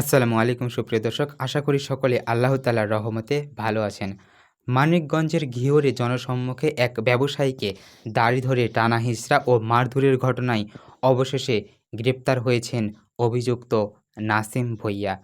আসসালামু আলাইকুম, সুপ্রিয় দর্শক। আশা করি সকলে আল্লাহ তালার রহমতে ভালো আছেন। মানিকগঞ্জের ঘিওরে জনসম্মুখে এক ব্যবসায়ীকে দাড়ি ধরে টানা হিঁচড়া ও মারধরের ঘটনায় অবশেষে গ্রেপ্তার হয়েছেন অভিযুক্ত নাসিম ভুইয়া।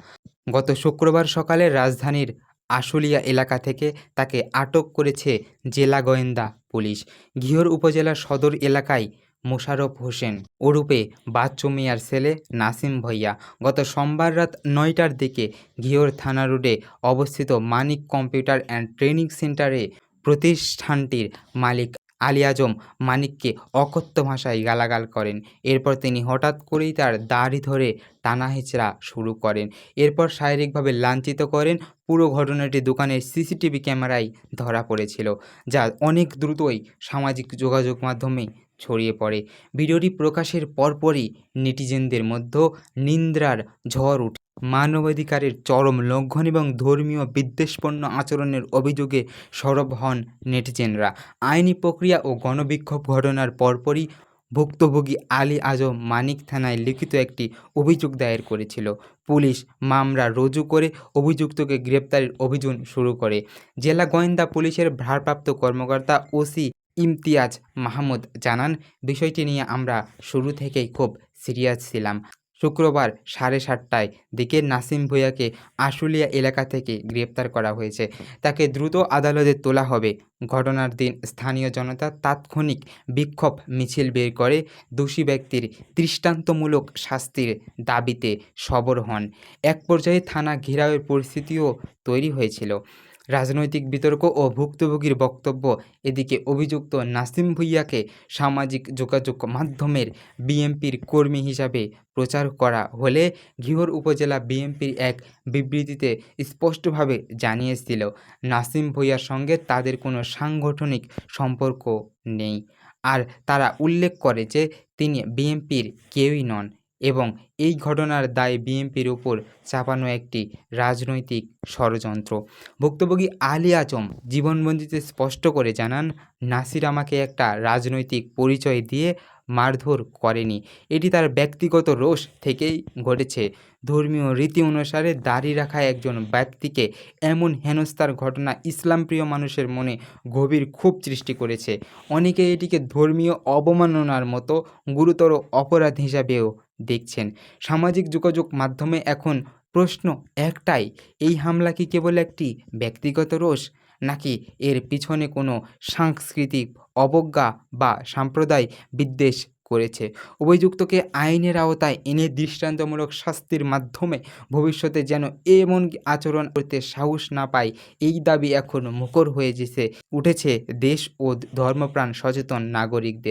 গত শুক্রবার সকালে রাজধানীর আশুলিয়া এলাকা থেকে তাকে আটক করেছে জেলা গোয়েন্দা পুলিশ। ঘিওর উপজেলার সদর এলাকায় মোশাররফ হোসেন ওরূপে বাচ্চু মিয়ার ছেলে নাসিম ভইয়া গত সোমবার রাত নয়টার দিকে ঘিওর থানা রোডে অবস্থিত মানিক কম্পিউটার অ্যান্ড ট্রেনিং সেন্টারে প্রতিষ্ঠানটির মালিক আলী আজম মানিককে অকথ্য ভাষায় গালাগাল করেন। এরপর তিনি হঠাৎ করেই তার দাড়ি ধরে টানা হেঁচড়া শুরু করেন। এরপর শারীরিকভাবে লাঞ্ছিত করেন। পুরো ঘটনাটি দোকানের সিসিটিভি ক্যামেরায় ধরা পড়েছিল, যা অনেক দ্রুতই সামাজিক যোগাযোগ মাধ্যমে ছড়িয়ে পড়ে। ভিডিওটি প্রকাশের পরপরই নেটিজেনদের মধ্যে নিন্দ্রার ঝড় উঠে। মানবাধিকারের চরম লঙ্ঘন এবং ধর্মীয় বিদ্বেষপূর্ণ আচরণের অভিযোগে সরব হন নেটিজেনরা। আইনি প্রক্রিয়া ও গণবিক্ষোভ ঘটনার পরপরই ভুক্তভোগী আলী আজম মানিক থানায় লিখিত একটি অভিযোগ দায়ের করেছিল। পুলিশ মামলা রুজু করে অভিযুক্তকে গ্রেপ্তারের অভিযোগ শুরু করে। জেলা গোয়েন্দা পুলিশের ভারপ্রাপ্ত কর্মকর্তা ওসি ইমতিয়াজ মাহমুদ জানান, বিষয়টি নিয়ে আমরা শুরু থেকেই খুব সিরিয়াস ছিলাম। শুক্রবার সাড়ে সাতটায় দিকে নাসিম ভূঁইয়াকে আশুলিয়া এলাকা থেকে গ্রেপ্তার করা হয়েছে। তাকে দ্রুত আদালতে তোলা হবে। ঘটনার দিন স্থানীয় জনতা তাৎক্ষণিক বিক্ষোভ মিছিল বের করে দোষী ব্যক্তির দৃষ্টান্তমূলক শাস্তির দাবিতে সবর হন। এক পর্যায়ে থানা ঘেরাওয়ের পরিস্থিতিও তৈরি হয়েছিল। রাজনৈতিক বিতর্ক ও ভুক্তভোগীর বক্তব্য এদিকে অভিযুক্ত নাসিম ভুইয়াকে সামাজিক যোগাযোগ মাধ্যমের বিএমপির কর্মী হিসাবে প্রচার করা হলে ঘিওর উপজেলা বিএমপির এক বিবৃতিতে স্পষ্টভাবে জানিয়েছিল, নাসিম ভুইয়ার সঙ্গে তাদের কোনো সাংগঠনিক সম্পর্ক নেই। আর তারা উল্লেখ করে যে তিনি বিএমপির কেউই নন। এবং এই ঘটনার দায় বিএনপির উপর চাপানো একটি রাজনৈতিক ষড়যন্ত্র। ভুক্তভোগী আলী আজম জীবনবন্দিতে স্পষ্ট করে জানান, নাসির আমাকে একটা রাজনৈতিক পরিচয় দিয়ে মারধর করেনি। এটি তার ব্যক্তিগত রোষ থেকেই ঘটেছে। ধর্মীয় রীতি অনুসারে দাড়ি রাখা একজন ব্যক্তিকে এমন হেনস্থার ঘটনা ইসলামপ্রিয় মানুষের মনে গভীর ক্ষোভ সৃষ্টি করেছে। অনেকে এটিকে ধর্মীয় অবমাননার মতো গুরুতর অপরাধ হিসাবেও দেখছেন। সামাজিক যোগাযোগ মাধ্যমে এখন প্রশ্ন একটাই, এই হামলা কি কেবল একটি ব্যক্তিগত রোষ? নাকি এর পিছনে কোনো সাংস্কৃতিক অবজ্ঞা বা সাম্প্রদায় বিদ্বেষ করেছে? অভিযুক্তকে আইনের আওতায় এনে দৃষ্টান্তমূলক শাস্তির মাধ্যমে ভবিষ্যতে যেন এমন আচরণ করতে সাহস না পায়, এই দাবি এখন মুখর হয়ে যেছে উঠেছে দেশ ও ধর্মপ্রাণ সচেতন নাগরিকদের।